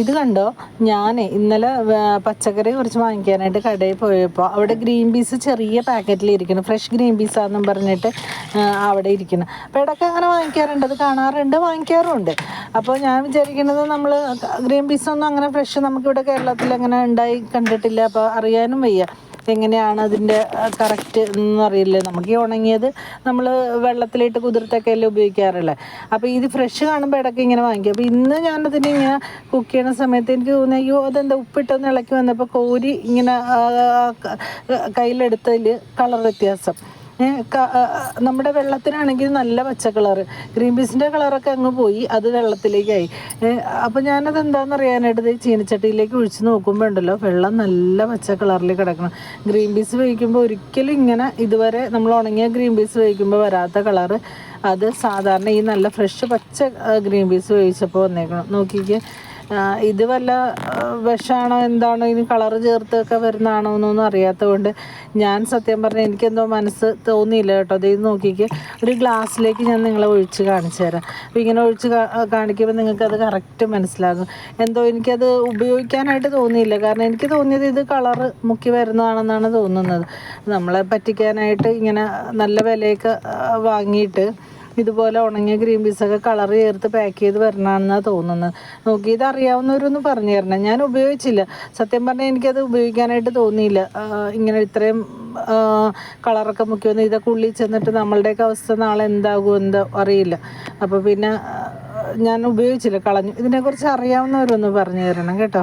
ഇത് കണ്ടോ? ഞാൻ ഇന്നലെ പച്ചക്കറി കുറച്ച് വാങ്ങിക്കാനായിട്ട് കടയിൽ പോയപ്പോൾ അവിടെ ഗ്രീൻ പീസ് ചെറിയ പാക്കറ്റിൽ ഇരിക്കുന്നു. ഫ്രഷ് ഗ്രീൻ പീസാന്നും പറഞ്ഞിട്ട് അവിടെ ഇരിക്കുന്നു. അപ്പോൾ ഇടയ്ക്ക് അങ്ങനെ വാങ്ങിക്കാറുണ്ട്. അത് കാണാറുണ്ട് വാങ്ങിക്കാറുമുണ്ട്. അപ്പോൾ ഞാൻ വിചാരിക്കുന്നത് നമ്മൾ ഗ്രീൻ പീസൊന്നും അങ്ങനെ ഫ്രഷ് നമുക്കിവിടെ കേരളത്തിൽ അങ്ങനെ ഉണ്ടായി കണ്ടിട്ടില്ല. അപ്പോൾ അറിയാനും വയ്യ. എങ്ങനെയാണ് അതിന്റെ കറക്റ്റ് എന്നൊന്നും അറിയില്ല നമുക്ക് ഈ ഉണങ്ങിയത് നമ്മൾ വെള്ളത്തിലിട്ട് കുതിർത്തൊക്കെ അല്ലേ ഉപയോഗിക്കാറുള്ളത് അപ്പോൾ ഇത് ഫ്രഷ് കാണുമ്പോൾ ഇടയ്ക്ക് ഇങ്ങനെ വാങ്ങിക്കും. അപ്പോൾ ഇന്ന് ഞാനതിനെ ഇങ്ങനെ കുക്ക് ചെയ്യുന്ന സമയത്ത് എനിക്ക് തോന്നി അയ്യോ അതെന്താ ഉപ്പിട്ടൊന്ന് ഇളക്കി വന്നപ്പോൾ കോരി ഇങ്ങനെ കയ്യിലെടുത്തതിൽ കളർ വ്യത്യാസം. നമ്മുടെ വെള്ളത്തിനാണെങ്കിൽ നല്ല പച്ച കളറ് ഗ്രീൻ പീസിന്റെ കളറൊക്കെ അങ്ങ് പോയി അത് വെള്ളത്തിലേക്കായി. അപ്പോൾ ഞാനത് എന്താണെന്ന് അറിയാനായിട്ട് ചീനച്ചട്ടിയിലേക്ക് ഒഴിച്ച് നോക്കുമ്പോൾ ഉണ്ടല്ലോ വെള്ളം നല്ല പച്ച കളറിൽ കിടക്കണം. ഗ്രീൻ പീസ് വേവിക്കുമ്പോൾ ഒരിക്കലും ഇങ്ങനെ ഇതുവരെ നമ്മൾ ഉണങ്ങിയ ഗ്രീൻ പീസ് വേവിക്കുമ്പോൾ വരാത്ത കളറ്. അത് സാധാരണ ഈ നല്ല ഫ്രഷ് പച്ച ഗ്രീൻ പീസ് വേവിച്ചപ്പോൾ വന്നേക്കണം. നോക്കിക്കേ. ഇത് വല്ല വിഷമാണോ? എന്താണോ? ഇനി കളർ ചേർത്തൊക്കെ വരുന്നതാണോ എന്നൊന്നും അറിയാത്തതുകൊണ്ട് ഞാൻ സത്യം പറഞ്ഞാൽ എനിക്കെന്തോ മനസ്സ് തോന്നിയില്ല കേട്ടോ. അത് ഇത് നോക്കിക്ക്. ഒരു ഗ്ലാസ്സിലേക്ക് ഞാൻ നിങ്ങളെ ഒഴിച്ച് കാണിച്ചു തരാം. അപ്പോൾ ഇങ്ങനെ ഒഴിച്ച് കാണിക്കുമ്പോൾ നിങ്ങൾക്കത് കറക്റ്റ് മനസ്സിലാകും. എന്തോ എനിക്കത് ഉപയോഗിക്കാനായിട്ട് തോന്നിയില്ല. കാരണം എനിക്ക് തോന്നിയത് ഇത് കളറ് മുക്കി വരുന്നതാണെന്നാണ് തോന്നുന്നത്. നമ്മളെ പറ്റിക്കാനായിട്ട് ഇങ്ങനെ നല്ല വിലയൊക്കെ വാങ്ങിയിട്ട് ഇതുപോലെ ഉണങ്ങിയ ഗ്രീൻ പീസൊക്കെ കളർ ചേർത്ത് പാക്ക് ചെയ്ത് വരണമെന്നാണ് തോന്നുന്നത് നോക്കി ഇത് അറിയാവുന്നവരൊന്ന് പറഞ്ഞു തരണം. ഞാൻ ഉപയോഗിച്ചില്ല. സത്യം പറഞ്ഞാൽ എനിക്കത് ഉപയോഗിക്കാനായിട്ട് തോന്നിയില്ല. ഇങ്ങനെ ഇത്രയും കളറൊക്കെ മുക്കി വന്ന് ഇതൊക്കെ ഉള്ളിൽ ചെന്നിട്ട് നമ്മളുടെയൊക്കെ അവസ്ഥ നാളെ എന്താകുമോ എന്തോ അറിയില്ല. അപ്പോൾ പിന്നെ ഞാൻ ഉപയോഗിച്ചില്ല കളഞ്ഞു. ഇതിനെക്കുറിച്ച് അറിയാവുന്നവരൊന്ന് പറഞ്ഞു തരണം കേട്ടോ.